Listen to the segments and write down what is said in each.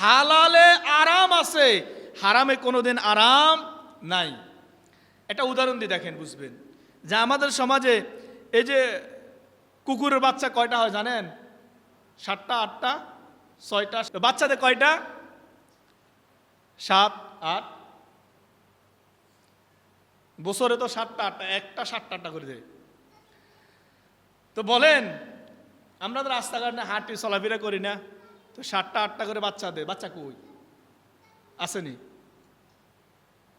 হালালে আরাম আছে। হারামে কোনোদিন আরাম নাই। একটা উদাহরণ দিয়ে দেখেন, বুঝবেন। যে আমাদের সমাজে এই যে কুকুরের বাচ্চা কয়টা হয় জানেন? সাতটা, আটটা, ছয়টা, বাচ্চাদের কয়টা? সাত, আট। বছরে তো সাতটা, আটটা, একটা সাতটা, আটটা করে দেয়। তো বলেন, আমরা তো রাস্তাঘাটে হাঁটি চলাফেরা করি না। তো সাতটা, আটটা করে বাচ্চা দেয় বাচ্চা কই? আসেনি।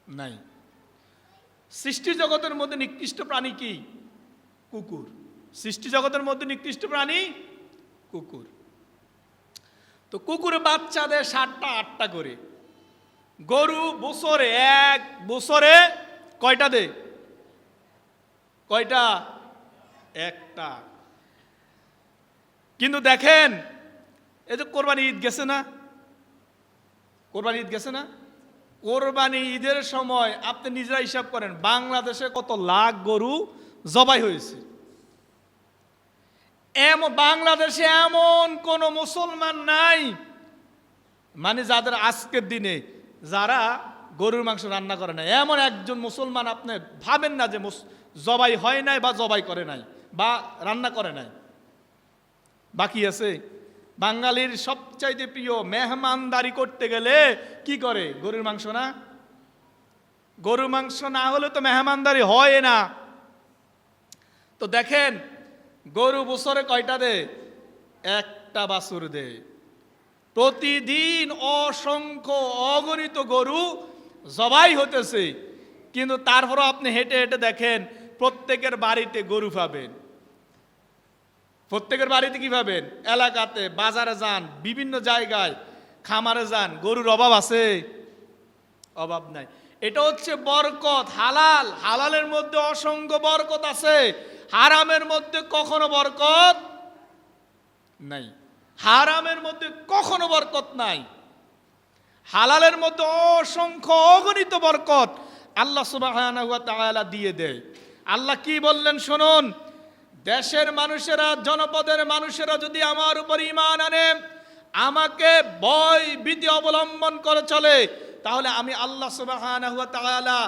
নাই। সৃষ্টি জগতের মধ্যে নিকৃষ্ট প্রাণী কি? কুকুর। সৃষ্টি জগতের মধ্যে নিকৃষ্ট প্রাণী কুকুর। তো কুকুর বাচ্চা দেয় সাতটা, আটটা করে। গরু বছরে এক, বছরে কয়টা দে? কয়টা? একটা। কিন্তু দেখেন এই যে কোরবানি ঈদ গেছে না? কোরবানি ঈদ গেছে না? কোরবানি ঈদের সময় আপনি নিজেরা হিসাব করেন, বাংলাদেশে কত লাখ গরু জবাই হয়েছে? এমন বাংলাদেশে এমন কোন মুসলমান নাই মানে যাদের আজকের দিনে যারা গরুর মাংস রান্না করে না, এমন একজন মুসলমান আপনি ভাবেন না যে জবাই হয় নাই বা জবাই করে নাই, বা রান্না করে নাই। বাকি আছে বাঙালির সবচাইতে প্রিয় মেহমানদারি করতে গেলে কি করে? গরুর মাংস না? গরুর মাংস না হলে তো মেহমানদারি হয় না। তো দেখেন, গরু বছরে কয়টা দে? একটা বাছুর দে। প্রতিদিন অসংখ্য অগণিত গরু জবাই হতেছে কিন্তু তারপরও আপনি হেঁটে হেঁটে দেখেন, প্রত্যেকের বাড়িতে গরু পাবেন। প্রত্যেকের বাড়িতে কি পাবেন এলাকাতে, বাজারে যান, বিভিন্ন জায়গায় খামারে যান, গরুর অভাব আছে? অভাব নাই। এটা হচ্ছে বরকত, হালাল। হালালের মধ্যে অসংখ্য বরকত আছে। হারামের মধ্যে কখনো বরকত নাই। হারামের মধ্যে কখনো বরকত নাই। হালালের মধ্যে অসংখ্য অগণিত বরকত আল্লাহ তাআলা দিয়ে দেয়। আল্লাহ কি বললেন শুনুন? দেশের মানুষেরা জনপদের মানুষেরা যদি আমার উপর ইমান আনে আমাকে ভয় ভীতি অবলম্বন করে চলে তাহলে আমি আল্লাহ সুবহানাহু ওয়া তাআলা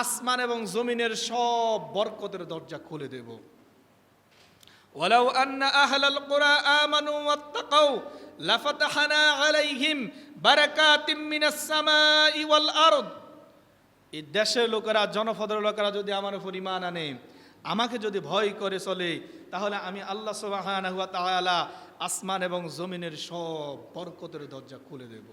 আসমান এবং জমিনের সব বরকতের দরজা খুলে দেব ولو أن أهل القرى آمنوا واتقوا لفتحنا عليهم بركات من السماء والأرض এই দেশের লোকেরা জনপদের লোকেরা যদি আমার উপর ইমান আনে আমাকে যদি ভয় করে চলে, তাহলে আমি আল্লাহ তাআলা আসমান এবং জমিনের সব বরকতের দরজা খুলে দেব।